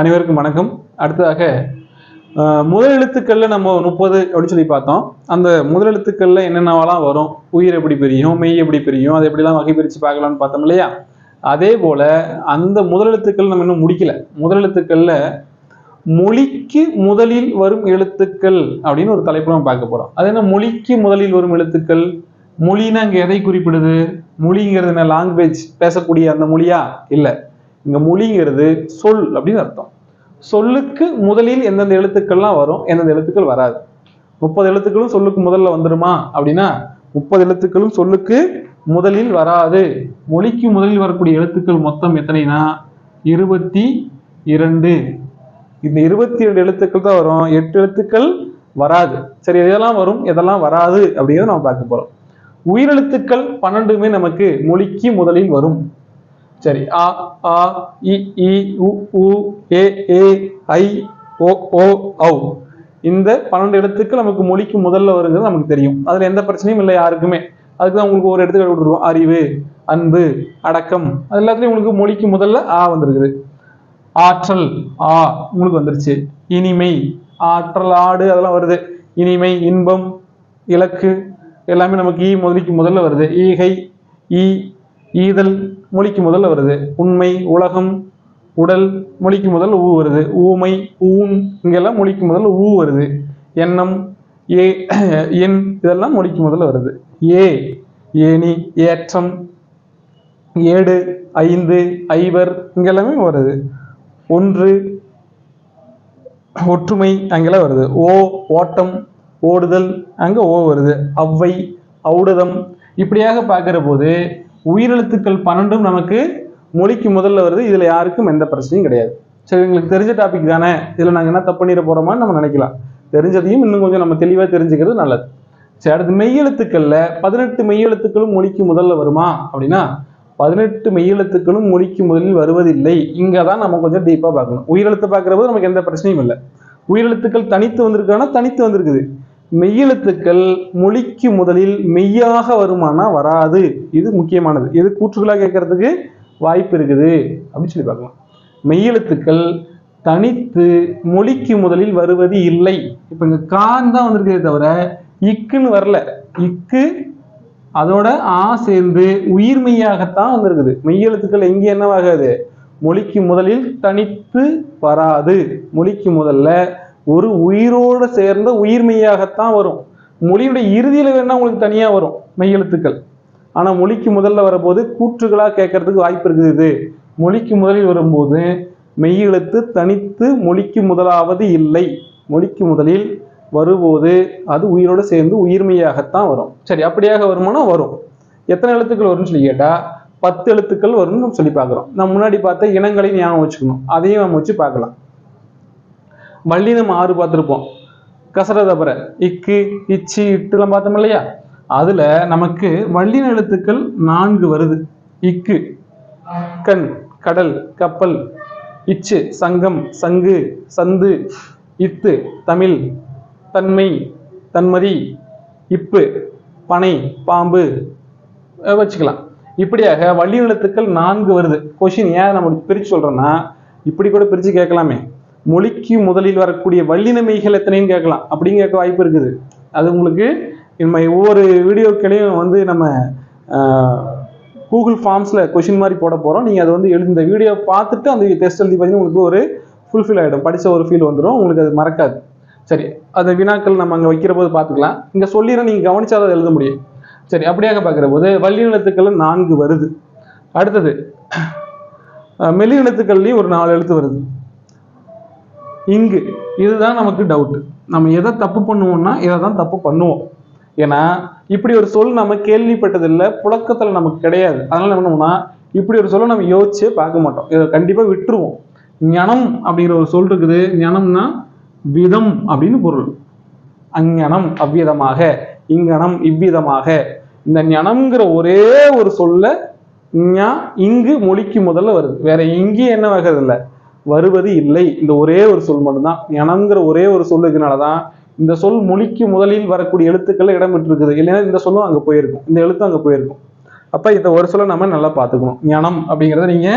அனைவருக்கும் வணக்கம். அடுத்ததாக முதல் எழுத்துக்கள்ல நம்ம முப்பது அப்படின்னு சொல்லி பார்த்தோம். அந்த முதல் எழுத்துக்கள்ல என்னென்னவெல்லாம் வரும்? உயிர் எப்படி பிரியும்? மெய் எப்படி பிரியும்? அதை எப்படிலாம் வகை பிரித்து பார்க்கலாம்னு பார்த்தோம் இல்லையா? அதே போல அந்த முதல் எழுத்துக்கள் நம்ம இன்னும் முடிக்கல. முதல் எழுத்துக்கள்ல மொழிக்கு முதலில் வரும் எழுத்துக்கள் அப்படின்னு ஒரு தலைப்பு நம்ம பார்க்க போறோம். அது என்ன? மொழிக்கு முதலில் வரும் எழுத்துக்கள். மொழின்னா அங்கே எதை குறிப்பிடுது? மொழிங்கிறது என்ன? லாங்குவேஜ் பேசக்கூடிய அந்த மொழியா? இல்லை. இங்க மொழிங்கிறது சொல் அப்படின்னு அர்த்தம். சொல்லுக்கு முதலில் எந்தெந்த எழுத்துக்கள்லாம் வரும் எந்தெந்த எழுத்துக்கள் வராது. முப்பது எழுத்துக்களும் சொல்லுக்கு முதல்ல வந்துருமா அப்படின்னா முப்பது எழுத்துக்களும் சொல்லுக்கு முதலில் வராது. மொழிக்கு முதலில் வரக்கூடிய எழுத்துக்கள் மொத்தம் எத்தனைனா? இருபத்தி இரண்டு. இந்த இருபத்தி இரண்டு எழுத்துக்கள் தான் வரும். எட்டு எழுத்துக்கள் வராது. சரி எதெல்லாம் வரும்? எதெல்லாம் வராது அப்படிங்கிறத நம்ம பார்க்க போறோம். உயிரெழுத்துக்கள் பன்னெண்டுமே நமக்கு மொழிக்கு முதலில் வரும். சரி. அ ஆ இ இ உ உ ஏ ஏ ஐ ஓ ஓ ஔ. இந்த பன்னெண்டு இடத்துக்கு நமக்கு மொழிக்கு முதல்ல வருங்கிறது நமக்கு தெரியும். அதில் எந்த பிரச்சனையும் இல்லை யாருக்குமே. அதுக்கு தான் உங்களுக்கு ஒரு இடத்துக்கு கொடுத்துருவோம். அறிவு அன்பு அடக்கம். அது எல்லாத்துலயும் உங்களுக்கு மொழிக்கு முதல்ல ஆ வந்திருக்குது. ஆற்றல் ஆ உங்களுக்கு வந்துருச்சு. இனிமை ஆற்றல் ஆடு அதெல்லாம் வருது. இனிமை இன்பம் இலக்கு எல்லாமே நமக்கு ஈ முதலிக்கு முதல்ல வருது. ஈகை ஈ ஈதல் மொழிக்கு முதல்ல வருது. உண்மை உலகம் உடல் மொழிக்கு முதல்ல ஊ வருது. ஊமை ஊன் இங்கெல்லாம் மொழிக்கு முதல்ல ஊ வருது. எண்ணம் ஏ எண் இதெல்லாம் மொழிக்கு முதல்ல வருது. ஏ ஏனி ஏற்றம் ஏடு ஐந்து ஐவர் இங்கெல்லாமே வருது. ஒன்று ஒற்றுமை அங்கெல்லாம் வருது. ஓ ஓட்டம் ஓடுதல் அங்கே ஓ வருது. அவ்வை ஔடதம் இப்படியாக பார்க்குற போது உயிரெழுத்துக்கள் பன்னெண்டும் நமக்கு மொழிக்கு முதல்ல வருது. இதில் யாருக்கும் எந்த பிரச்சனையும் கிடையாது. சரி எங்களுக்கு தெரிஞ்ச டாபிக் தானே? இதில் நாங்கள் என்ன தப்பு பண்ணிட போறோமான்னு நம்ம நினைக்கலாம். தெரிஞ்சதையும் இன்னும் கொஞ்சம் நம்ம தெளிவாக தெரிஞ்சுக்கிறது நல்லது. சரி அடுத்து மெய்யெழுத்துக்களில் பதினெட்டு மெய்யெழுத்துக்களும் மொழிக்கு முதல்ல வருமா? அப்படின்னா பதினெட்டு மெய்யெழுத்துக்களும் மொழிக்கு முதலில் வருவதில்லை. இங்கே தான் நம்ம கொஞ்சம் டீப்பாக பார்க்கணும். உயிரெழுத்து பார்க்குற போது நமக்கு எந்த பிரச்சனையும் இல்லை. உயிரெழுத்துக்கள் தனித்து வந்திருக்கானா? தனித்து வந்திருக்குது. மெய்யெழுத்துக்கள் மொழிக்கு முதலில் மெய்யாக வருமானா வராது. இது முக்கியமானது. இது கூற்றுகளாக கேட்கறதுக்கு வாய்ப்பு இருக்குது. அப்படின்னு சொல்லி பார்க்கலாம். மெய்யெழுத்துக்கள் தனித்து மொழிக்கு முதலில் வருவது இல்லை. இப்ப இங்க கான் தான் வந்திருக்கே தவிர இக்குன்னு வரல. இக்கு அதோட ஆ சேர்ந்து உயிர் மெய்யாகத்தான் வந்திருக்குது. மெய்யெழுத்துக்கள் எங்கே என்னவாகாது? மொழிக்கு முதலில் தனித்து வராது. மொழிக்கு முதல்ல ஒரு உயிரோடு சேர்ந்த உயிர்மெய்யாகத்தான் வரும். மொழியுடைய இறுதியில் வேணா உங்களுக்கு தனியாக வரும் மெய்யெழுத்துக்கள். ஆனால் மொழிக்கு முதல்ல வரும்போது கூற்றுகளாக கேட்கறதுக்கு வாய்ப்பு இருக்குது இது. மொழிக்கு முதலில் வரும்போது மெய்யெழுத்து தனித்து மொழிக்கு முதலாவது இல்லை. மொழிக்கு முதலில் வரும்போது அது உயிரோடு சேர்ந்து உயிர்மையாகத்தான் வரும். சரி அப்படியாக வருமானா வரும். எத்தனை எழுத்துக்கள் வரும்னு சொல்லி கேட்டால் பத்து எழுத்துக்கள் வரும்னு நம்ம சொல்லி பார்க்குறோம். நம்ம முன்னாடி பார்த்த இனங்களை ஞாபகம் வச்சுக்கணும். அதையும் நம்ம வச்சு பார்க்கலாம். வள்ளி நம்ம ஆறு பார்த்துருப்போம். கசரதபர இக்கு இச்சி இட்டுலாம் பார்த்தோம் இல்லையா? அதுல நமக்கு வள்ளின எழுத்துக்கள் நான்கு வருது. இக்கு கண் கடல் கப்பல் இச்சு சங்கம் சங்கு சந்து இத்து தமிழ் தன்மை தன்மதி இப்பு பனை பாம்பு வச்சுக்கலாம். இப்படியாக வள்ளி எழுத்துக்கள் நான்கு வருது. கொஷின் ஏன் நம்ம பிரித்து சொல்கிறோன்னா இப்படி கூட பிரித்து கேட்கலாமே. மொழிக்கு முதலில் வரக்கூடிய வல்லினமைகள் எத்தனைன்னு கேட்கலாம். அப்படின்னு கேட்க வாய்ப்பு இருக்குது. அது உங்களுக்கு நம்ம ஒவ்வொரு வீடியோக்களையும் வந்து நம்ம கூகுள் ஃபார்ம்ஸில் கொஷின் மாதிரி போட போகிறோம் நீங்கள் அதை வந்து எழுதி இந்த வீடியோ பார்த்துட்டு அந்த டெஸ்ட் எழுதி பார்த்தீங்கன்னா உங்களுக்கு ஒரு ஃபுல்ஃபில் ஆகிடும் படித்த ஒரு ஃபீல் வந்துடும் உங்களுக்கு அது மறக்காது. சரி அந்த வினாக்கள் நம்ம அங்கே வைக்கிற போது பார்த்துக்கலாம். இங்கே சொல்லிடுறேன் நீங்கள் கவனிச்சால் அதை எழுத முடியும். சரி அப்படியாக பார்க்குற போது வல்லினத்துக்கள் நான்கு வருது. அடுத்தது அஹ் மெல்லி ஒரு நாலு எழுத்து வருது. இங்கு. இதுதான் நமக்கு டவுட் நம்ம எதை தப்பு பண்ணுவோம்னா இதை தான் தப்பு பண்ணுவோம். ஏன்னா இப்படி ஒரு சொல் நம்ம கேள்விப்பட்டதில்லை புழக்கத்தில் நமக்கு கிடையாது. அதனால என்ன பண்ணுவோம்னா இப்படி ஒரு சொல்லை நம்ம யோசிச்சே பார்க்க மாட்டோம். இதை கண்டிப்பாக விட்டுருவோம். ஞனம் அப்படிங்கிற ஒரு சொல் இருக்குது. ஞனம்னா விதம் அப்படின்னு பொருள். அங்ஞனம் அவ்விதமாக இங்கனம் இவ்விதமாக. இந்த ஞனம்ங்கிற ஒரே ஒரு சொல்ல ஞா இங்கு மொழிக்கு முதல்ல வருது. வேற எங்கேயும் என்ன வகிறது இல்லை வருவது இல்லை. இந்த ஒரே ஒரு சொல் மட்டும்தான். இனங்கிற ஒரே ஒரு சொல் தான் இந்த சொல் மொழிக்கு முதலில் வரக்கூடிய எழுத்துக்கள் இடம் பெற்றிருக்குது இல்லைன்னா இந்த சொல்லும் அங்க போயிருக்கும். இந்த எழுத்தும் அங்க போயிருக்கும். அப்ப இந்த ஒரு சொல்லை நம்ம நல்லா பார்த்துக்கணும். ஞானம் அப்படிங்கிறத நீங்க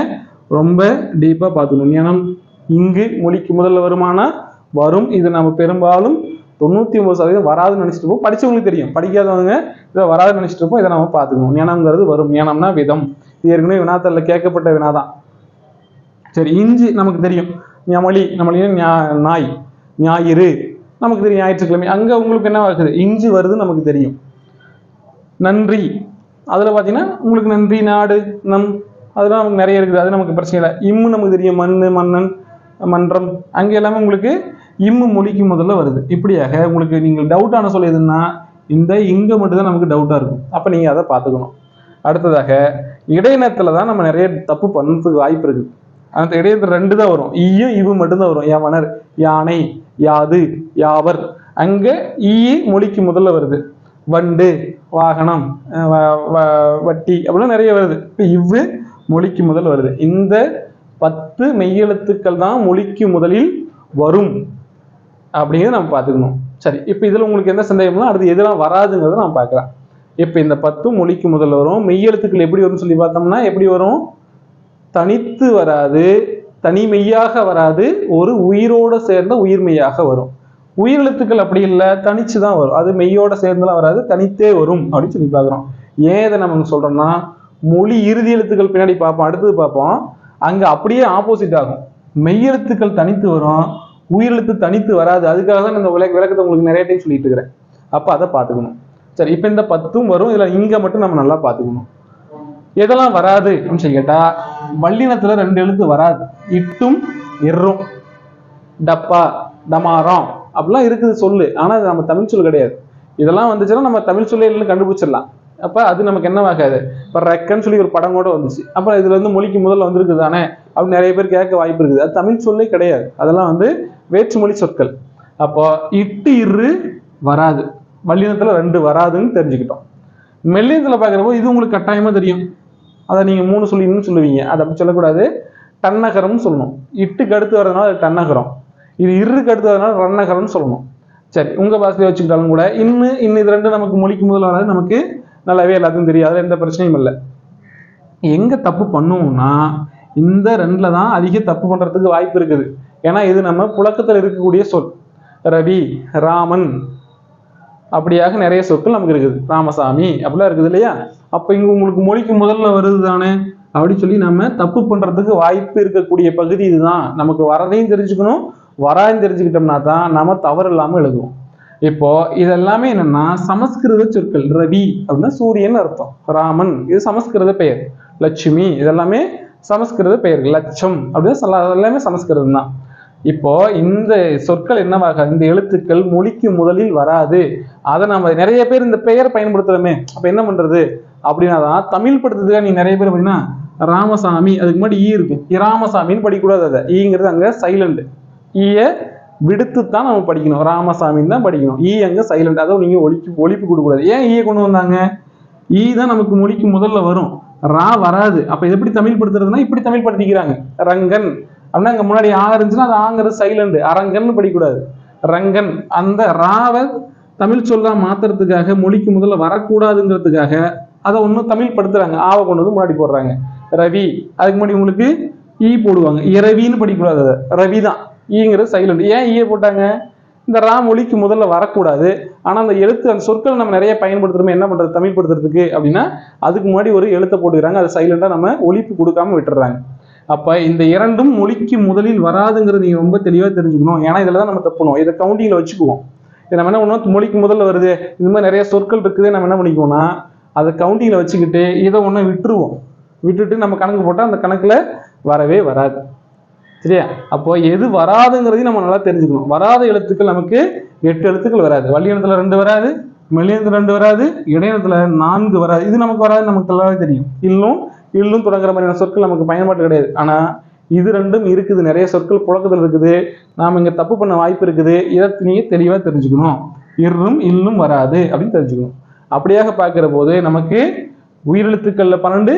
ரொம்ப டீப்பா பார்த்துக்கணும். ஞானம் இங்கு மொழிக்கு முதல்ல வருமானா? வரும். இது நம்ம பெரும்பாலும் தொண்ணூத்தி ஒன்பது சதவீதம் வராதுன்னு நினைச்சிட்டு இருப்போம். படிச்சவங்களுக்கு தெரியும். படிக்காதவங்க இதை வராதுன்னு நினைச்சிட்டு இருப்போம். இதை நம்ம பார்த்துக்கணும். ஞானம்ங்கிறது வரும். ஞானம்னா விதம். இது ஏற்கனவே வினாத்தல்ல கேட்கப்பட்ட வினாதான். சரி இஞ்சி நமக்கு தெரியும். ஞமொழி நம்மளி நாய் ஞாயிறு நமக்கு தெரியும் ஞாயிற்றுக்கிழமை. அங்க உங்களுக்கு என்ன இருக்குது? இஞ்சி வருது நமக்கு தெரியும். நன்றி. அதுல பாத்தீங்கன்னா உங்களுக்கு நன்றி நாடு நம் அதெல்லாம் நமக்கு நிறைய இருக்குது. அது நமக்கு பிரச்சனை இல்லை. இம்மு நமக்கு தெரியும். மண்ணு மன்னன் மன்றம். அங்கே எல்லாமே உங்களுக்கு இம்மு மொழிக்கு முதல்ல வருது. இப்படியாக உங்களுக்கு நீங்கள் டவுட்டான சொல்ல எதுன்னா இந்த இங்க மட்டும்தான் நமக்கு டவுட்டா இருக்கும். அப்ப நீங்க அதை பார்த்துக்கணும். அடுத்ததாக இடையினத்துல தான் நம்ம நிறைய தப்பு பண்ணுறதுக்கு வாய்ப்பு இருக்குது அந்த இடையத்துல ரெண்டு தான் வரும். ஈயும் இவு மட்டும்தான் வரும். யவனர் யானை யாது யாவர் அங்க ஈ மொழிக்கு முதல்ல வருது. வண்டு வாகனம் வட்டி அப்படிலாம் நிறைய வருது. இப்போ இவ்வு மொழிக்கு முதல் வருது. இந்த பத்து மெய்யெழுத்துக்கள் தான் மொழிக்கு முதலில் வரும். அப்படிங்கிறத நம்ம பார்த்துக்கணும். சரி இப்போ இதில் உங்களுக்கு எந்த சந்தேகம்னா அடுத்து எதெல்லாம் வராதுங்கிறத நான் பார்க்கலாம் இப்போ இந்த பத்தும் மொழிக்கு முதல்ல வரும். மெய்யெழுத்துக்கள் எப்படி வரும்னு சொல்லி பார்த்தோம்னா எப்படி வரும்? தனித்து வராது தனிமையாக வராது ஒரு உயிரோட சேர்ந்த உயிர்மையாக வரும். உயிரெழுத்துக்கள் அப்படி இல்லை தனிச்சு தான் வரும். அது மெய்யோட சேர்ந்துலாம் வராது தனித்தே வரும் அப்படின்னு சொல்லி பார்க்குறோம். ஏன் இதை நம்ம சொல்றோம்னா மொழி இறுதி எழுத்துக்கள் பின்னாடி பார்ப்போம் அடுத்தது பார்ப்போம். அங்க அப்படியே ஆப்போசிட் ஆகும். மெய்யெழுத்துக்கள் தனித்து வரும் உயிரெழுத்து தனித்து வராது. அதுக்காக தான் இந்த விளக்க விளக்கத்தை உங்களுக்கு நிறைய டைம் சொல்லிட்டு இருக்கிறேன். அப்போ அதை பார்த்துக்கணும். சரி இப்போ இந்த பத்தும் வரும் இதில் இங்கே மட்டும் நம்ம நல்லா பார்த்துக்கணும். எதெல்லாம் வராது அப்படின்னு சொல்லி கேட்டால் வல்லினத்துல ரெண்டு எழுத்து வராது. இட்டும் எர்றும் டப்பா டமாரம் அப்படிலாம் இருக்குது சொல்லு. ஆனா அது நம்ம தமிழ் சொல் கிடையாது. இதெல்லாம் வந்துச்சுன்னா நம்ம தமிழ் சொல்லே இல்லைன்னு கண்டுபிடிச்சிடலாம். அப்ப அது நமக்கு என்னவாகாது? இப்ப ரெக்கன்னு சொல்லி ஒரு படம் கூட வந்துச்சு. அப்ப இதுல வந்து மொழிக்கு முதல்ல வந்திருக்குது தானே? அப்படின்னு நிறைய பேர் கேட்க வாய்ப்பு இருக்குது. அது தமிழ் சொல்லே கிடையாது. அதெல்லாம் வந்து வேற்றுமொழி சொற்கள். அப்போ இட்டு இரு வராது. மல்லினத்துல ரெண்டு வராதுன்னு தெரிஞ்சுக்கிட்டோம். மெல்லினத்துல பார்க்குறப்போ இது உங்களுக்கு கட்டாயமா தெரியும். அதை நீங்கள் மூணு சொல்லின்னு சொல்லுவீங்க. அதை அப்படி சொல்லக்கூடாது. டன்னகரம்னு சொல்லணும். இட்டுக்கு அடுத்து வர்றதுனால அது டன்னகரம் இது இருக்கு அடுத்து வரதுனால ரன்னகரம்னு சொல்லணும். சரி உங்கள் பாசையை வச்சுக்கிட்டாலும் கூட இன்னும் இன்னும் இது ரெண்டு நமக்கு மொழிக்கும் முதல்ல வராது நமக்கு நல்லாவே எல்லாத்தையும் தெரியும். அதில் எந்த பிரச்சனையும் இல்லை. எங்கே தப்பு பண்ணுவோம்னா இந்த ரெண்டில் தான் அதிக தப்பு பண்ணுறதுக்கு வாய்ப்பு இருக்குது. ஏன்னா இது நம்ம புழக்கத்தில் இருக்கக்கூடிய சொல். ரவி ராமன். அப்படியாக நிறைய சொற்கள் நமக்கு இருக்குது. ராமசாமி அப்படிலாம் இருக்குது இல்லையா? அப்போ இங்கே உங்களுக்கு மொழிக்கு முதல்ல வருது தானே? அப்படின்னு சொல்லி நம்ம தப்பு பண்ணுறதுக்கு வாய்ப்பு இருக்கக்கூடிய பகுதி இதுதான். நமக்கு வரதையும் தெரிஞ்சுக்கணும் வராதையும் தெரிஞ்சுக்கிட்டோம்னா தான் நம்ம தவறு இல்லாமல் எழுதுவோம். இப்போ இதெல்லாமே என்னன்னா சமஸ்கிருத சொற்கள் ரவி அப்படின்னா சூரியன் அர்த்தம் ராமன் இது சமஸ்கிருத பெயர் லட்சுமி இதெல்லாமே சமஸ்கிருத பெயர் லட்சம் அப்படின்னு எல்லாமே சமஸ்கிருதம் தான். இப்போ இந்த சொற்கள் என்னவாக இந்த எழுத்துக்கள் மொழிக்கு முதலில் வராது. அதை நம்ம நிறைய பேர் இந்த பெயர் பயன்படுத்துறோமே. அப்ப என்ன பண்றது? அப்படின்னா தான் தமிழ் படுத்துறதுக்காக நீ நிறைய பேர் பார்த்தீங்கன்னா ராமசாமி அதுக்கு முன்னாடி ஈ இருக்கும். ராமசாமின்னு படிக்கக்கூடாது அதை. ஈங்கிறது அங்கே சைலண்ட் ஈய விடுத்து தான் நம்ம படிக்கணும். ராமசாமின்னு தான் படிக்கணும். ஈ அங்கே சைலண்ட் அதை நீங்கள் ஒழிப்பு ஒழிப்பு கொடுக்கக்கூடாது. ஏன் ஈய கொண்டு வந்தாங்க? ஈ தான் நமக்கு மொழிக்கு முதல்ல வரும். ரா வராது. அப்போ இது எப்படி தமிழ் படுத்துறதுன்னா இப்படி தமிழ் படுத்திக்கிறாங்க. ரங்கன். அப்படின்னா அங்கே முன்னாடி ஆ இருந்துச்சுன்னா அது ஆங்கிறது சைலண்ட் அரங்கன்னு படிக்கக்கூடாது. ரங்கன். அந்த ராவை தமிழ் சொல்லா மாத்துறதுக்காக மொழிக்கு முதல்ல வரக்கூடாதுங்கிறதுக்காக அதை ஒன்றும் தமிழ் படுத்துறாங்க. ஆவை கொண்டு வந்து முன்னாடி போடுறாங்க. ரவி அதுக்கு முன்னாடி உங்களுக்கு ஈ போடுவாங்க. இரவின்னு படிக்கக்கூடாது அதை. ரவி தான் ஈங்கிறது சைலண்ட் ஏன் ஈயை போட்டாங்க? இந்த ரா மொழிக்கு முதல்ல வரக்கூடாது. ஆனால் அந்த எழுத்து அந்த சொற்கள் நம்ம நிறைய பயன்படுத்துறோமே என்ன பண்றது? தமிழ் படுத்துறதுக்கு அப்படின்னா அதுக்கு முன்னாடி ஒரு எழுத்தை போட்டுக்கிறாங்க. அது சைலண்டாக நம்ம ஒழிப்பு கொடுக்காம விட்டுறாங்க. அப்போ இந்த இரண்டும் மொழிக்கு முதலில் வராதுங்கிறது நீங்கள் ரொம்ப தெளிவாக தெரிஞ்சுக்கணும். ஏன்னா இதில் தான் நம்ம தப்புணும். இதை கவுண்டிங்கில் வச்சுக்குவோம். இதை நம்ம என்ன பண்ணுவோம்? மொழிக்கு முதல்ல வருது. இந்த மாதிரி நிறைய சொற்கள் இருக்குது. நம்ம என்ன பண்ணிக்குவோம்னா அதை கவுண்டிங்கில் வச்சுக்கிட்டு இதை ஒன்று விட்டுருவோம். விட்டுட்டு நம்ம கணக்கு போட்டால் அந்த கணக்கில் வரவே வராது. சரியா? அப்போ எது வராதுங்கிறதையும் நம்ம நல்லா தெரிஞ்சுக்கணும். வராத எழுத்துக்கள் நமக்கு எட்டு எழுத்துக்கள் வராது. வள்ளியனத்தில் ரெண்டு வராது மெல்லியனத்தில் ரெண்டு வராது இடையனத்தில் நான்கு வராது. இது நமக்கு வராது நமக்கு நல்லாவே தெரியும். இல்லும் இல்லும் தொடங்குற மாதிரியான சொற்கள் நமக்கு பயன்பாட்டு கிடையாது. ஆனால் இது ரெண்டும் இருக்குது. நிறைய சொற்கள் புழக்கத்தில் இருக்குது. நாம் இங்கே தப்பு பண்ண வாய்ப்பு இருக்குது. இதை நீங்கள் தெளிவாக தெரிஞ்சுக்கணும். இர்ரும் இல்லும் வராது அப்படின்னு தெரிஞ்சுக்கணும். அப்படியாக பார்க்கிற போது நமக்கு உயிரெழுத்துக்கள்ல பன்னெண்டு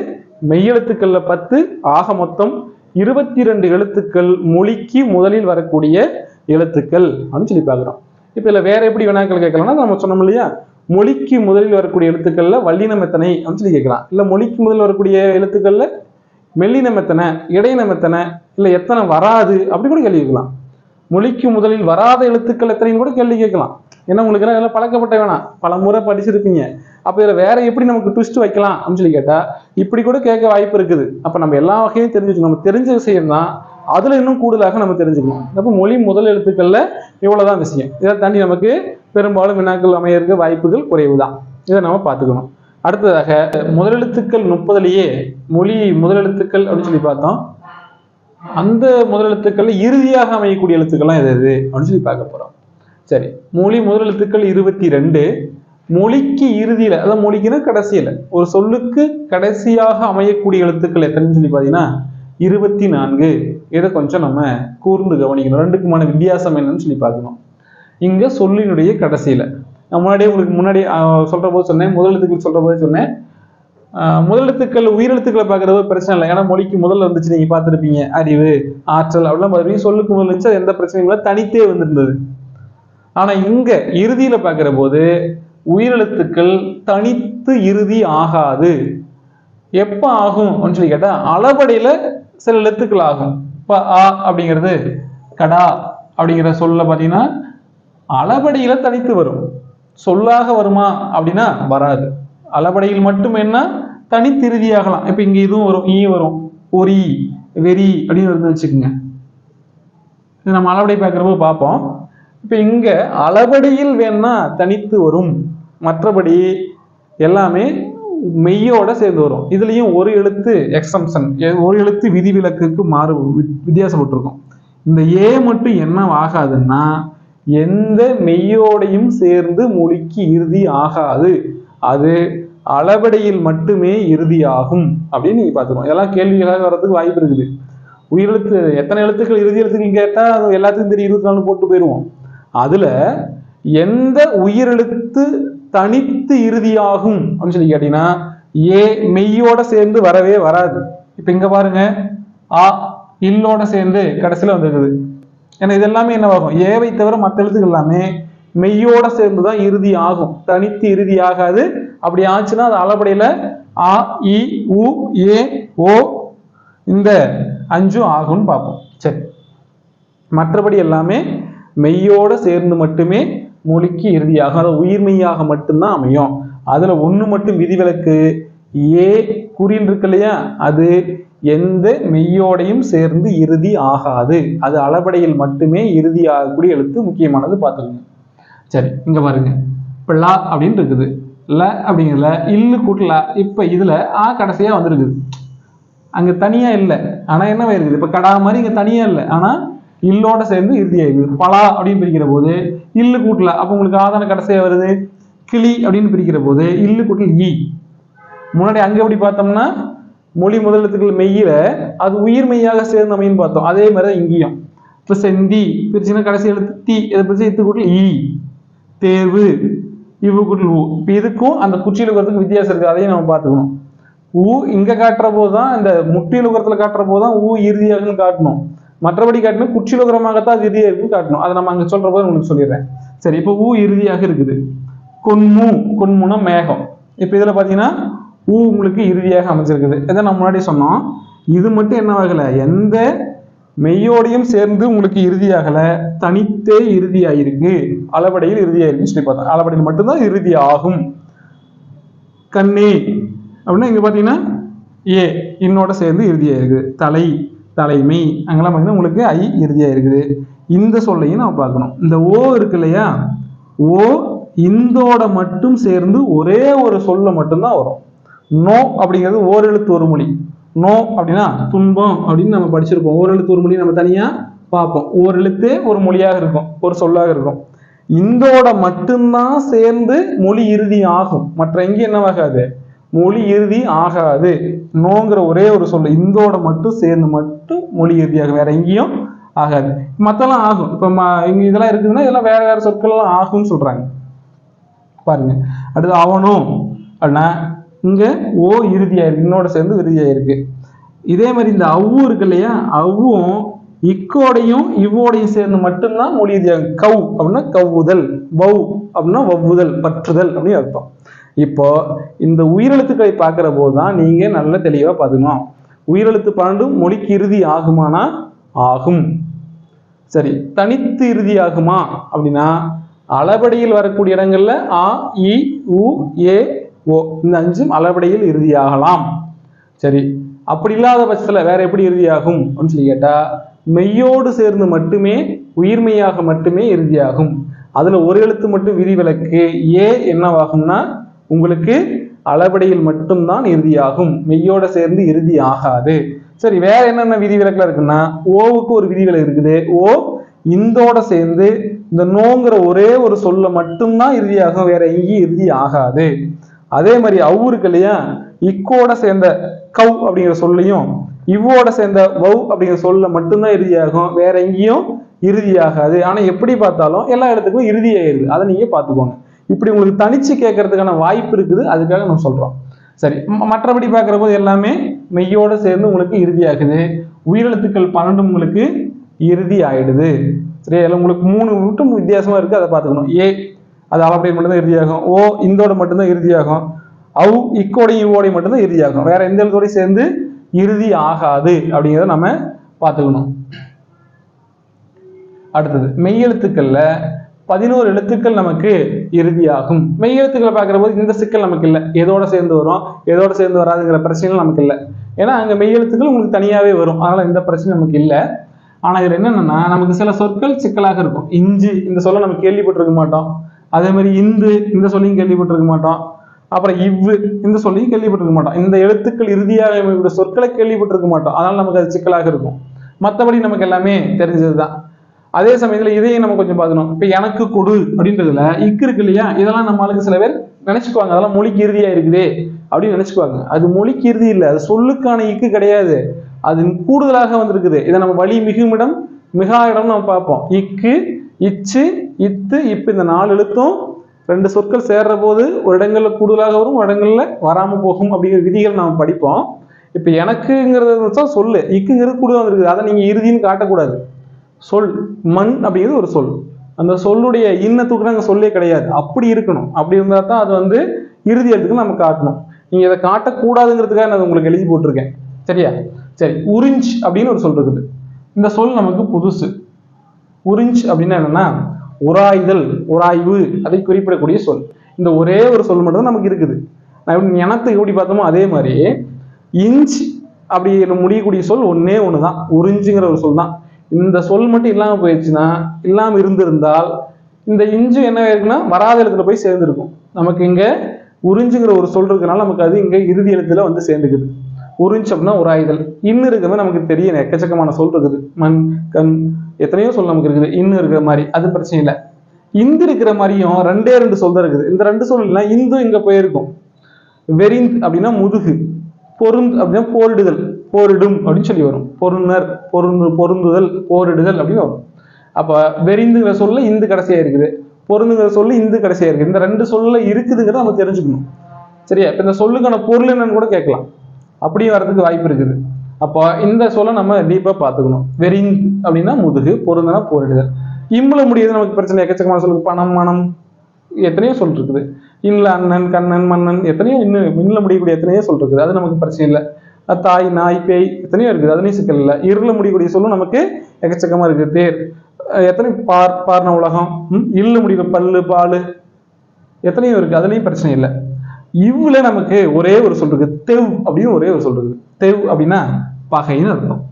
மெய்யெழுத்துக்கள்ல பத்து ஆக மொத்தம் இருபத்தி ரெண்டு எழுத்துக்கள் மொழிக்கு முதலில் வரக்கூடிய எழுத்துக்கள் அப்படின்னு சொல்லி பார்க்குறோம். இப்போ இதில் வேற எப்படி வினாக்கள் கேட்கலாம்னா நம்ம சொன்னோம் இல்லையா? மொழிக்கு முதலில் வரக்கூடிய எழுத்துக்கள்ல வல்லினம் எத்தனை அப்படின்னு சொல்லி கேட்கலாம். இல்லை மொழிக்கு முதலில் வரக்கூடிய எழுத்துக்கள்ல மெல்லினம் எத்தனை இடையினம் எத்தனை இல்லை எத்தனை வராது அப்படி கூட கேள்வி கேட்கலாம். மொழிக்கு முதலில் வராத எழுத்துக்கள் எத்தனையும் கூட கேள்வி கேட்கலாம். ஏன்னா உங்களுக்கு எல்லாம் பழக்கப்பட்ட வேணாம். பல முறை படிச்சிருப்பீங்க. அப்போ இதில் வேற எப்படி நமக்கு ட்விஸ்ட் வைக்கலாம் அப்படின்னு சொல்லி கேட்டால் இப்படி கூட கேட்க வாய்ப்பு இருக்குது. அப்போ நம்ம எல்லா வகையும் தெரிஞ்சுக்கணும். நம்ம தெரிஞ்ச விஷயம் தான் அதில் இன்னும் கூடுதலாக நம்ம தெரிஞ்சுக்கணும். அப்போ மொழி முதல் எழுத்துக்களில் இவ்வளோதான் விஷயம். இதை தாண்டி நமக்கு பெரும்பாலும் வினாக்கள் அமையறதுக்கு வாய்ப்புகள் குறைவு தான் இதை நம்ம பார்த்துக்கணும். அடுத்ததாக முதலெழுத்துக்கள் முப்பதுலேயே மொழி முதலெழுத்துக்கள் அப்படின்னு சொல்லி பார்த்தோம். அந்த முதலெழுத்துக்கள்ல இறுதியாக அமையக்கூடிய எழுத்துக்கள்லாம் எது எது? அப்படின்னு சொல்லி பார்க்க போறோம். சரி மொழி முதலெழுத்துக்கள் இருபத்தி ரெண்டு மொழிக்கு இறுதியில அதாவது மொழிக்குன்னா கடைசியில ஒரு சொல்லுக்கு கடைசியாக அமையக்கூடிய எழுத்துக்கள் எத்தனைன்னு சொல்லி பார்த்தீங்கன்னா இருபத்தி நான்கு இதை கொஞ்சம் நம்ம கூர்ந்து கவனிக்கணும். ரெண்டுக்குமான வித்தியாசம் என்னன்னு சொல்லி பார்க்கணும். இங்க சொல்லினுடைய கடைசியில. நான் முன்னாடியே உங்களுக்கு முன்னாடி ஆஹ், சொல்ற போது சொன்னேன் முதலெழுத்துக்கள் சொல்ற போது சொன்னேன். முதலெழுத்துக்கள் உயிரெழுத்துக்களை பார்க்குறது பிரச்சனை இல்லை. ஏன்னா மொழிக்கு முதல்ல வந்துச்சு. நீங்கள் பார்த்துருப்பீங்க. அறிவு ஆற்றல் அப்படிலாம் பார்த்துருப்பீங்க சொல்லுக்கு முதல் இருந்துச்சு. அது எந்த பிரச்சனையும் இல்லை. தனித்தே வந்திருந்தது. ஆனால் இங்கே இறுதியில் பார்க்குற போது உயிரெழுத்துக்கள் தனித்து இறுதி ஆகாது. எப்போ ஆகும் அப்படின்னு சொல்லி கேட்டால் அளபடியில சில எழுத்துக்கள் ஆகும். இப்போ ஆ அப்படிங்கிறது கடா அப்படிங்கிற சொல்ல பார்த்தீங்கன்னா அளபடியில் தனித்து வரும். சொல்லாக வருமா அப்படின்னா வராது. அளபடையில் மட்டும் என்ன? தனித்திருதியாகலாம். ஆகலாம் இங்கே இதுவும் வரும் ஈ வரும். ஒரி வெறி அப்படின்னு வந்து வச்சுக்கோங்க. இது நம்ம அளவடை பார்க்குறப்போ பார்ப்போம். இப்போ இங்கே அளபடியில் வேணா தனித்து வரும். மற்றபடி எல்லாமே மெய்யோட சேர்ந்து வரும். இதுலேயும் ஒரு எழுத்து எக்ஸம்ஷன் ஒரு எழுத்து விதிவிலக்குக்கு மாறு வித்தியாசப்பட்டிருக்கும். இந்த ஏ மட்டும் என்ன ஆகாதுன்னா எந்த மெய்யோடையும் சேர்ந்து மொழிக்கு இறுதி ஆகாது. அது அளவடையில் மட்டுமே இறுதியாகும் அப்படின்னு நீங்க பார்த்துக்கணும். இதெல்லாம் கேள்விகளாக வர்றதுக்கு வாய்ப்பு இருக்குது. உயிரெழுத்து எத்தனை எழுத்துக்கள் இறுதி எழுத்துக்கள் கேட்டா அது எல்லாத்துக்கும் தெரியும். இருபத்தி நாலு போட்டு போயிடுவோம். அதுல எந்த உயிரெழுத்து தனித்து இறுதியாகும் அப்படின்னு சொல்லி கேட்டீங்கன்னா ஏ மெய்யோட சேர்ந்து வரவே வராது. இப்ப இங்க பாருங்க. ஆ இல்லோட சேர்ந்து கடைசியில வந்திருக்குது. ஏன்னா இது எல்லாமே என்னவாகும் ஏவை தவிர மற்ற எழுத்துக்கள் எல்லாமே மெய்யோட சேர்ந்து தான் இறுதி ஆகும். தனித்து இறுதி ஆகாது. அப்படி ஆச்சுன்னா அது அளபடியில் ஆ இ உ ஏ ஓ இந்த அஞ்சும் ஆகும்னு பார்ப்போம். சரி. மற்றபடி எல்லாமே மெய்யோட சேர்ந்து மட்டுமே மொழிக்கு இறுதியாகும் அதாவது உயிர்மெய்யாக மட்டும்தான் அமையும். அதுல ஒண்ணு மட்டும் விதிவிலக்கு. ஏ குறில் இருக்கு இல்லையா? அது எந்த மெய்யோடையும் சேர்ந்து இறுதி ஆகாது. அது அளபடையில் மட்டுமே இறுதி ஆகக்கூடிய எழுத்து முக்கியமானது பார்த்துக்கோங்க. சரி இங்கே பாருங்க. இப்போ லா அப்படின்னு இருக்குது. ல அப்படிங்கிறதுல இல்லு கூட்டல இப்போ இதில் ஆ கடைசியாக வந்துருக்குது. அங்கே தனியாக இல்லை. ஆனால் என்ன இருக்குது இப்போ கடா மாதிரி இங்கே தனியாக இல்லை. ஆனால் இல்லோட சேர்ந்து இறுதியா இருக்குது பலா அப்படின்னு பிரிக்கிற போது இல்லு கூட்டல அப்போ உங்களுக்கு ஆதான கடைசியாக வருது? கிளி அப்படின்னு பிரிக்கிற போது இல்லு கூட்டல் ஈ. முன்னாடி அங்கே எப்படி பார்த்தோம்னா மொழி முதலெழுத்துக்கள் மெய்யில அது உயிர் மெய்யாக சேர்ந்த அமைன்னு பார்த்தோம். அதே மாதிரி தான் இங்கேயும். இப்போ செந்தி பிரிச்சுன்னா கடைசி எழுத்து தி இதை பிரிச்சு இத்து கூட்டல் ஈ. தேர்வு. இவ்வு ஊ இப்போ இதுக்கும் அந்த குச்சியில் உகரத்துக்கும் வித்தியாசம் இருக்குது அதையும் நம்ம பார்த்துக்கணும். ஊ இங்கே காட்டுற போது தான் இந்த முட்டியலுகரத்துல காட்டுற போது தான் ஊ இறுதியாகன்னு காட்டணும். மற்றபடி காட்டணும் குச்சிலுகரமாகத்தான் அது இறுதியாக இருக்குன்னு காட்டணும். அதை நம்ம அங்கே சொல்கிற போது உங்களுக்கு சொல்லிடுறேன். சரி இப்போ ஊ இறுதியாக இருக்குது. கொன்மு கொன்முனா மேகம். இப்போ இதில் பார்த்தீங்கன்னா ஊ உங்களுக்கு இறுதியாக அமைஞ்சிருக்குது. இதை நம்ம முன்னாடி சொன்னோம். இது மட்டும் என்ன ஆகலை. எந்த மெய்யோடையும் சேர்ந்து உங்களுக்கு இறுதியாகல தனித்தே இறுதியாயிருக்கு. அளபடையில் இறுதியாயிருக்குன்னு சொல்லி பார்த்தோம் அளபடையில் மட்டும்தான் இறுதி ஆகும் கண்ணே அப்படின்னா இங்க பாத்தீங்கன்னா ஏ இன்னோட சேர்ந்து இறுதியாயிருக்கு. தலை தலைமை அங்கெல்லாம் பார்த்தீங்கன்னா உங்களுக்கு ஐ இறுதியாயிருக்குது. இந்த சொல்லையும் நம்ம பார்க்கணும். இந்த ஓ இருக்கு இல்லையா? ஓ இந்தோட மட்டும் சேர்ந்து ஒரே ஒரு சொல்ல மட்டும்தான் வரும். நோ அப்படிங்கிறது ஓரெழுத்து ஒரு மொழி. நோ அப்படின்னா துன்பம் அப்படின்னு நம்ம படிச்சிருப்போம். ஓரெழுத்து ஒரு மொழி நம்ம தனியாக பார்ப்போம். ஒரு எழுத்து ஒரு மொழியாக இருக்கும். ஒரு சொல்லாக இருக்கும். இந்தோட மட்டும்தான் சேர்ந்து மொழி இறுதி ஆகும். மற்ற எங்கேயும் என்னவாகாது? மொழி இறுதி ஆகாது. நோங்கிற ஒரே ஒரு சொல்லு. இந்தோட மட்டும் சேர்ந்து மட்டும் மொழி இறுதியாகும். வேற எங்கேயும் ஆகாது. மற்றெல்லாம் ஆகும். இப்போ ம- இங்க இதெல்லாம் இருக்குதுன்னா இதெல்லாம் வேற வேற சொற்கள்லாம் ஆகும்னு சொல்றாங்க. பாருங்க. அடுத்து அவனும் அப்படின்னா இங்கே ஓ இறுதியா இருக்கு இன்னோட சேர்ந்து இறுதியா இருக்கு இதே மாதிரி இந்த அவ்வு இருக்கு இல்லையா? அவ்வும் இக்கோடையும் இவ்வோடையும் சேர்ந்து மட்டும்தான் மொழி இறுதியாகும். கவ் அப்படின்னா கவ்வுதல் வவ் அப்படின்னா வவ்வுதல் பற்றுதல் அப்படின்னு அர்த்தம். இப்போ இந்த உயிரெழுத்துக்களை பார்க்குற போது தான் நீங்கள் நல்ல தெளிவாக பார்த்துக்கணும். உயிரெழுத்து பன்னெண்டும் மொழிக்கு இறுதி ஆகுமானா? ஆகும். சரி தனித்து இறுதி ஆகுமா அப்படின்னா அளபடியில் வரக்கூடிய இடங்கள்ல ஆ இ உ ஏ ஓ இந்த அஞ்சும் அளபடியில் இறுதியாகலாம். சரி அப்படி இல்லாத பட்சத்தில் வேற எப்படி இறுதியாகும்? அப்படின்னு சொல்லி கேட்டால் மெய்யோடு சேர்ந்து மட்டுமே உயிர்மெய்யாக மட்டுமே இறுதியாகும். அதில் ஒரு எழுத்து மட்டும் விதிவிலக்கு ஏ என்னவாகும்னா உங்களுக்கு அளபடியில் மட்டும்தான் இறுதியாகும். மெய்யோட சேர்ந்து இறுதி ஆகாது. சரி வேற என்னென்ன விதிவிலக்கில் இருக்குன்னா ஓவுக்கு ஒரு விதிவிலக்கு இருக்குது. ஓ இந்தோட சேர்ந்து இந்த நோங்கிற ஒரே ஒரு சொல்ல மட்டும்தான் இறுதியாகும். வேற எங்கேயும் இறுதி ஆகாது. அதே மாதிரி அவு இல்லையா இக்கோட சேர்ந்த கவ் அப்படிங்கிற சொல்லையும் இவ்வோட சேர்ந்த வவ் அப்படிங்கிற சொல்ல மட்டும்தான் இறுதியாகும். வேற எங்கேயும் இறுதியாகாது. ஆனால் எப்படி பார்த்தாலும் எல்லா இடத்துக்கும் இறுதி அதை நீங்கள் பார்த்துக்கோங்க. இப்படி உங்களுக்கு தனிச்சு கேட்கறதுக்கான வாய்ப்பு இருக்குது. அதுக்காக நம்ம சொல்கிறோம் சரி மற்றபடி பார்க்குற போது எல்லாமே மெய்யோடு சேர்ந்து உங்களுக்கு இறுதியாகுது. உயிரெழுத்துக்கள் பன்னெண்டு உங்களுக்கு இறுதி ஆயிடுது சரி இதுல உங்களுக்கு மூணு மட்டும் வித்தியாசமாக இருக்குது அதை பார்த்துக்கணும். ஏ அது அளப்படி மட்டும்தான் இறுதியாகும். ஓ இந்தோட மட்டும்தான் இறுதியாகும். அவு இக்கோடையும் இவ்வோடையும் மட்டும்தான் இறுதியாகும். வேற எந்த எழுத்தோடையும் சேர்ந்து இறுதி ஆகாது அப்படிங்கிறத நம்ம பார்த்துக்கணும். அடுத்தது மெய்யெழுத்துக்கள்ல பதினோரு எழுத்துக்கள் நமக்கு இறுதியாகும். மெய்யெழுத்துக்களை பார்க்குற போது இந்த சிக்கல் நமக்கு இல்லை. எதோட சேர்ந்து வரும் எதோட சேர்ந்து வராதுங்கிற பிரச்சனைகள் நமக்கு இல்லை. ஏன்னா அங்க மெய்யெழுத்துக்கள் உங்களுக்கு தனியாகவே வரும். அதனால் இந்த பிரச்சனை நமக்கு இல்லை. ஆனால் இதில் என்னென்னா நமக்கு சில சொற்கள் சிக்கலாக இருக்கும். இஞ்சி இந்த சொல்ல நம்ம கேள்விப்பட்டிருக்க மாட்டோம். அதே மாதிரி இந்து இந்த சொல்லியும் கேள்விப்பட்டிருக்க மாட்டோம். அப்புறம் இவ்வு இந்த சொல்லியும் கேள்விப்பட்டிருக்க மாட்டோம். இந்த எழுத்துக்கள் இறுதியாக அமைப்புடைய சொற்களை கேள்விப்பட்டிருக்க மாட்டோம். அதனால நமக்கு அது சிக்கலாக இருக்கும். மற்றபடி நமக்கு எல்லாமே தெரிஞ்சது தான் அதே சமயத்தில் இதையும் நம்ம கொஞ்சம் பார்க்கணும். இப்போ எனக்கு கொடு அப்படின்றதுல இக்கு இருக்கு இல்லையா? இதெல்லாம் நம்ம சில பேர் நினைச்சுக்குவாங்க. அதெல்லாம் மொழிக்கு இறுதியாக இருக்குதே அப்படின்னு நினைச்சுக்குவாங்க. அது மொழிக்கு இறுதி இல்லை. அது சொல்லுக்கான இக்கு கிடையாது. அது கூடுதலாக வந்திருக்குது. இதை நம்ம வழி மிகுமிடம் மிகா இடம் நம்ம பார்ப்போம். இக்கு இச்சு இத்து இப்பு இந்த நாலு எழுத்தும் ரெண்டு சொற்கள் சேர்ற போது ஒரு இடங்களில் கூடுதலாக வரும் ஒரு இடங்களில் வராமல் போகும் அப்படிங்கிற விதிகள் நாம் படிப்போம். இப்போ எனக்குங்கிறது சொல்லு. இக்குங்கிறது கூடுதல் வந்திருக்குது. அதை நீங்கள் இறுதின்னு காட்டக்கூடாது. சொல் மண் அப்படிங்கிறது ஒரு சொல். அந்த சொல்லுடைய இன்னத்துக்கு அங்கே சொல்லே கிடையாது. அப்படி இருக்கணும். அப்படி இருந்தால் தான் அது வந்து இறுதி எழுத்துக்கு நம்ம காட்டணும். நீங்கள் இதை காட்டக்கூடாதுங்கிறதுக்காக நான் உங்களுக்கு எழுதி போட்டிருக்கேன். சரியா? சரி உறிஞ்ச் அப்படின்னு ஒரு சொல் இருக்குது. இந்த சொல் நமக்கு புதுசு. உறிஞ்ச் அப்படின்னா என்னன்னா உராய்தல் உராய்வு அதை குறிப்பிடக்கூடிய சொல். இந்த ஒரே ஒரு சொல் மட்டும் நமக்கு இருக்குது. நான் எப்படி எப்படி பார்த்தோமோ அதே மாதிரி இன்ச் அப்படி முடியக்கூடிய சொல் ஒன்னே ஒன்று தான் உறிஞ்சுங்கிற ஒரு சொல் தான். இந்த சொல் மட்டும் இல்லாம போயிடுச்சுன்னா இல்லாம இருந்திருந்தால் இந்த இஞ்சு என்ன இருக்குன்னா வராத இடத்துல போய் சேர்ந்துருக்கும். நமக்கு இங்க உறிஞ்சுங்கிற ஒரு சொல் இருக்கிறனால நமக்கு அது இங்க இறுதி இடத்துல வந்து சேர்ந்துக்குது. உறிஞ்சு அப்படின்னா உராய்தல் இன்னு இருக்கிறது நமக்கு தெரியும் எக்கச்சக்கமான சொல் இருக்குது. மண் கண் எத்தனையோ சொல் நமக்கு இருக்குது. இன்னு இருக்கிற மாதிரி அது பிரச்சனை இல்லை. இந்து இருக்கிற மாதிரியும் ரெண்டே ரெண்டு சொல் தான் இருக்குது. இந்த ரெண்டு சொல் இல்லைன்னா இந்து இங்க போயிருக்கும். வெறிந்த் அப்படின்னா முதுகு பொருந் அப்படின்னா போரிடுதல் போரிடும் அப்படின்னு சொல்லி வரும். பொருணர் பொருந்து பொருந்துதல் போரிடுதல் அப்படின்னு வரும். அப்ப வெறிந்துங்கிற சொல்ல இந்து கடைசியா இருக்குது. பொருந்துங்கிற சொல்ல இந்து கடைசியா இருக்குது. இந்த ரெண்டு சொல்ல இருக்குதுங்கிறத நம்ம தெரிஞ்சுக்கணும். சரியா? இப்ப இந்த சொல்லுக்கான பொருள் என்னன்னு கூட கேட்கலாம். அப்படியும் வரதுக்கு வாய்ப்பு இருக்குது. அப்போ இந்த சொல்ல நம்ம டீப்பாக பார்த்துக்கணும். வெறிங் அப்படின்னா முதுகு பொருந்தனா போரிடுதல். இம்முல முடியுது நமக்கு பிரச்சனை. எக்கச்சக்கமான சொல்லுது பணம் மனம் எத்தனையோ சொல் இருக்குது அண்ணன் கண்ணன் மன்னன் எத்தனையோ இன்னும் இன்னல முடியக்கூடிய எத்தனையோ சொல் இருக்குது அது நமக்கு பிரச்சனை இல்லை. தாய் நாய் பேய் எத்தனையோ இருக்குது. அதுலேயும் சிக்கல் இல்லை. இருள முடியக்கூடிய சொல்லும் நமக்கு எக்கச்சக்கமாக இருக்குது. தேர் எத்தனை பார் பார்ன உலகம் ம், இல்ல முடிவு பல்லு பாலு எத்தனையோ இருக்குது அதுலேயும் பிரச்சனை இல்லை. இவ்வுல நமக்கு ஒரே ஒரு சொல் இருக்கு. தெவ் அப்படின்னு ஒரே ஒரு சொல் இருக்குது தெவ் அப்படின்னா பகைன்னு அர்த்தம்.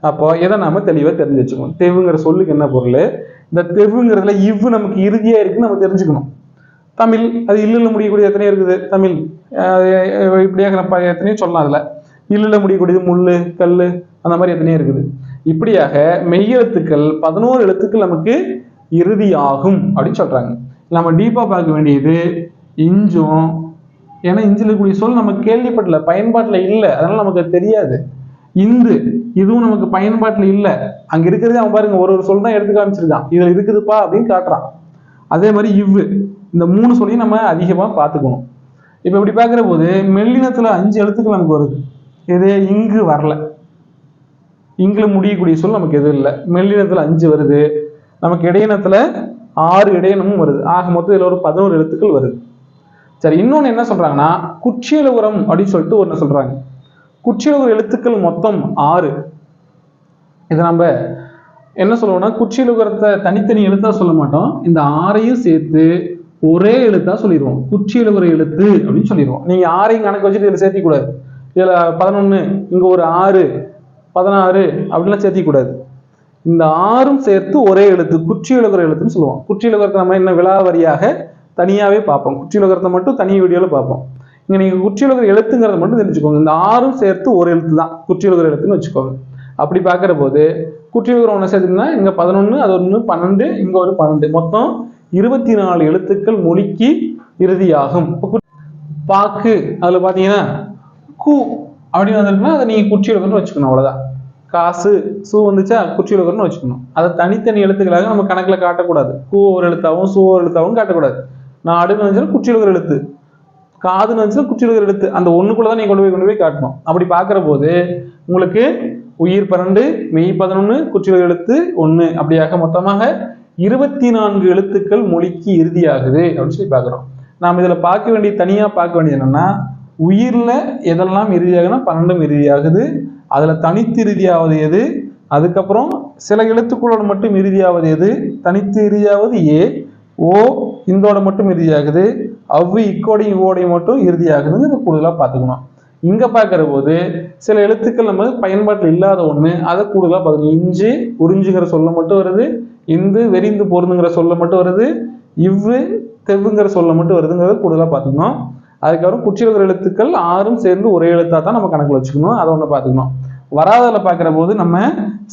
அப்போ எதை நாம தெளிவா தெரிஞ்சு வச்சுக்கணும். தெவுங்கிற சொல்லுக்கு என்ன பொருள்? இந்த தெவுங்கிறதுல இவ்வு நமக்கு இறுதியா இருக்குன்னு நம்ம தெரிஞ்சுக்கணும். தமிழ் அது இல்லுல முடியக்கூடிய எத்தனையோ இருக்குது. தமிழ் அஹ் இப்படியாக நம்ம எத்தனையோ சொல்லலாம் அதுல. இல்லுல முடியக்கூடியது முள்ளு கல்லு அந்த மாதிரி எத்தனையோ இருக்குது. இப்படியாக மெய்யெழுத்துக்கள் பதினோரு எழுத்துக்கள் நமக்கு இறுதியாகும் அப்படின்னு சொல்றாங்க. நம்ம டீப்பா பார்க்க வேண்டியது இஞ்சும். ஏன்னா இஞ்சில் இருக்கக்கூடிய சொல் நம்ம கேள்விப்படல பயன்பாட்டில் இல்லை. அதனால நமக்கு அது தெரியாது. இந்து இதுவும் நமக்கு பயன்பாட்டில் இல்லை. அங்கே இருக்கிறதே அவன் பாருங்க ஒரு ஒரு சொல் தான் எடுத்து காமிச்சிருக்கான். இதில் இருக்குதுப்பா அப்படின்னு காட்டுறான். அதே மாதிரி இவ்வு இந்த மூணு சொல்லையும் நம்ம அதிகமாக பார்த்துக்கணும். இப்போ இப்படி பார்க்குற போது மெல்லினத்தில் அஞ்சு எழுத்துக்கள் நமக்கு வருது. இது இங்கு வரல. இங்கில் முடியக்கூடிய சொல் நமக்கு எதுவும் இல்லை. மெல்லினத்தில் அஞ்சு வருது. நமக்கு இடையினத்தில் ஆறு இடையினமும் வருது. ஆக மொத்தம் இதில் ஒரு பதினோரு எழுத்துக்கள் வருது. சரி இன்னொன்று என்ன சொல்கிறாங்கன்னா குற்றியல உரம் அப்படின்னு சொல்லிட்டு ஒன்று சொல்கிறாங்க குற்றியலுகர் எழுத்துக்கள் மொத்தம் ஆறு. இதை நம்ம என்ன சொல்லுவோம்னா குற்றியலுகரத்தை தனித்தனி எழுத்தாக சொல்ல மாட்டோம். இந்த ஆறையும் சேர்த்து ஒரே எழுத்தாக சொல்லிடுவோம். குற்றியலுகர எழுத்து அப்படின்னு சொல்லிடுவோம். நீங்கள் ஆறையும் கணக்கு வச்சுட்டு இதில் சேர்த்திக்கூடாது. இதில் பதினொன்று இங்கே ஒரு ஆறு பதினாறு அப்படிலாம் சேர்த்திக்கூடாது. இந்த ஆறும் சேர்த்து ஒரே எழுத்து குற்றியலுகர எழுத்துன்னு சொல்லுவோம். குற்றியலுகரத்தை நம்ம என்ன விழாவரியாக தனியாவே பார்ப்போம். குற்றியலுகரத்தை மட்டும் தனி வீடியோவில் பார்ப்போம். இங்க நீங்க குற்றியலுகர எழுத்துங்கிறத மட்டும் தெரிஞ்சுக்கோங்க. இந்த ஆறும் சேர்த்து ஒரு எழுத்து தான் குற்றியலுகர எழுத்துன்னு வச்சுக்கோங்க. அப்படி பார்க்குற போது குற்றியலுகரம் ஒன்று சேர்த்துனா இங்க பதினொன்று அது ஒன்று பன்னெண்டு இங்க ஒரு பன்னெண்டு. மொத்தம் இருபத்தி நாலு எழுத்துக்கள் மொழிக்கு இறுதியாகும். பாக்கு அதுல பாத்தீங்கன்னா கு அப்படின்னு வந்திருக்குன்னா அதை நீங்க குற்றியலுகரம்னு வச்சுக்கணும் அவ்வளவுதான். காசு சூ வந்துச்சா குற்றியலுகரம்னு வச்சுக்கணும். அதை தனித்தனி எழுத்துக்களாக நம்ம கணக்குல காட்டக்கூடாது. கூ ஒரு எழுத்தாவும் சூ ஒரு எழுத்தாவும் காட்டக்கூடாது. நாடுன்னு வந்துச்சுன்னா குற்றியலுகர் எழுத்து. காதுன்னு வந்துச்சுன்னா குற்றியலுகர் எழுத்து. அந்த ஒண்ணுக்குள்ள தான் நீங்கள் கொண்டு போய் கொண்டு போய் காட்டணும். அப்படி பார்க்கிற போது உங்களுக்கு உயிர் பன்னெண்டு மெய் பதினொன்னு குற்றியலுகர் எழுத்து ஒண்ணு. அப்படியாக மொத்தமாக இருபத்தி நான்கு எழுத்துக்கள் மொழிக்கு இறுதியாகுது. அப்படின்னு சொல்லி பார்க்குறோம். நாம் இதுல பார்க்க வேண்டிய தனியா பார்க்க வேண்டியது என்னன்னா உயிர்ல எதெல்லாம் இறுதியாகுன்னா பன்னெண்டும் இறுதியாகுது. அதுல தனித்து இறுதியாவது எது? அதுக்கப்புறம் சில எழுத்துக்களோட மட்டும் இறுதியாவது எது? தனித்து இறுதியாவது ஏ. ஓ இந்தோட மட்டும் இறுதியாகுது. அவ்வு இக்கோடையும் இவோடையும் மட்டும் இறுதியாகுதுங்கிறது கூடுதலாக பார்த்துக்கணும். இங்கே பார்க்குற போது சில எழுத்துக்கள் நம்ம பயன்பாட்டில் இல்லாத ஒன்று அதை கூடுதலாக பார்க்கணும். இஞ்சு உறிஞ்சுங்கிற சொல்ல மட்டும் வருது. இந்து வெறிந்து பொருந்துங்கிற சொல்ல மட்டும் வருது. இவ்வு தெவ்வுங்கிற சொல்ல மட்டும் வருதுங்கிறத கூடுதலாக பார்த்துக்கணும். அதுக்கப்புறம் குற்றியலுகர் எழுத்துக்கள் ஆறும் சேர்ந்து ஒரே எழுத்தா தான் நம்ம கணக்கில் வச்சுக்கணும். அதை ஒன்று பார்த்துக்கணும். வராதல பார்க்குற போது நம்ம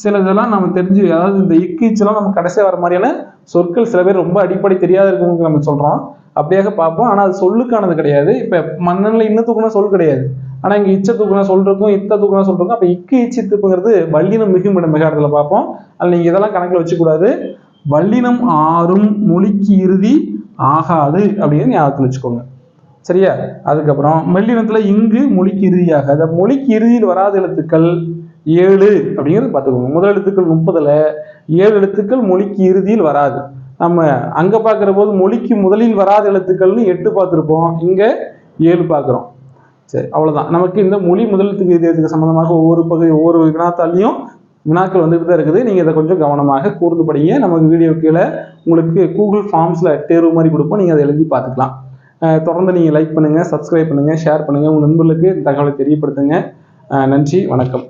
சில இதெல்லாம் நம்ம தெரிஞ்சு அதாவது இந்த இக்கீச்செல்லாம் நம்ம கடைசியாக வர மாதிரியான சொற்கள் சில பேர் ரொம்ப அடிப்படை தெரியாத இருக்கவங்களுக்கு நம்ம சொல்றோம். அப்படியாக பார்ப்போம். ஆனால் அது சொல்லுக்கானது கிடையாது. இப்போ மன்னனில் இன்னும் தூக்குனா சொல் கிடையாது. ஆனால் இங்கே இச்ச தூக்குனா சொல்றதுக்கும் இத்த தூக்குனா சொல்றதுக்கும் அப்போ இக்கு இச்சி தூக்குங்கிறது வல்லினம் மிகும் மிக இடத்துல பார்ப்போம். அதில் நீங்கள் இதெல்லாம் கணக்கில் வச்சுக்கூடாது. வல்லினம் ஆறும் மொழிக்கு இறுதி ஆகாது அப்படின்னு ஞாபகத்தில் வச்சுக்கோங்க. சரியா? அதுக்கப்புறம் மெல்லினத்தில் இங்கு மொழிக்கு இறுதியாக அந்த மொழிக்கு இறுதியில் வராத எழுத்துக்கள் ஏழு அப்படிங்கிறது பார்த்துக்கோங்க. முதல் எழுத்துக்கள் முப்பதில் ஏழு எழுத்துக்கள் மொழிக்கு இறுதியில் வராது. நம்ம அங்க பார்க்கிற போது மொழிக்கு முதலில் வராத எழுத்துக்கள்னு எட்டு பார்த்துருப்போம். இங்க ஏழு பார்க்குறோம். சரி அவ்வளவுதான். நமக்கு இந்த மொழி முதலத்துக்கு இதயத்துக்கு சம்பந்தமாக ஒவ்வொரு பகுதி ஒவ்வொரு வினாத்தாலையும் வினாக்கள் வந்துட்டு தான் இருக்குது. நீங்க இதை கொஞ்சம் கவனமாக கூர்ந்து படிங்க. நமக்கு வீடியோ கீழே உங்களுக்கு கூகுள் ஃபார்ம்ஸ்ல தேர்வு மாதிரி கொடுப்போம். நீங்க அதை எழுதி பார்த்துக்கலாம். தொடர்ந்து நீங்கள் லைக் பண்ணுங்கள் சப்ஸ்கிரைப் பண்ணுங்கள் ஷேர் பண்ணுங்கள் உங்கள் நண்பர்களுக்கு இந்த தகவலை தெரியப்படுத்துங்க. நன்றி வணக்கம்.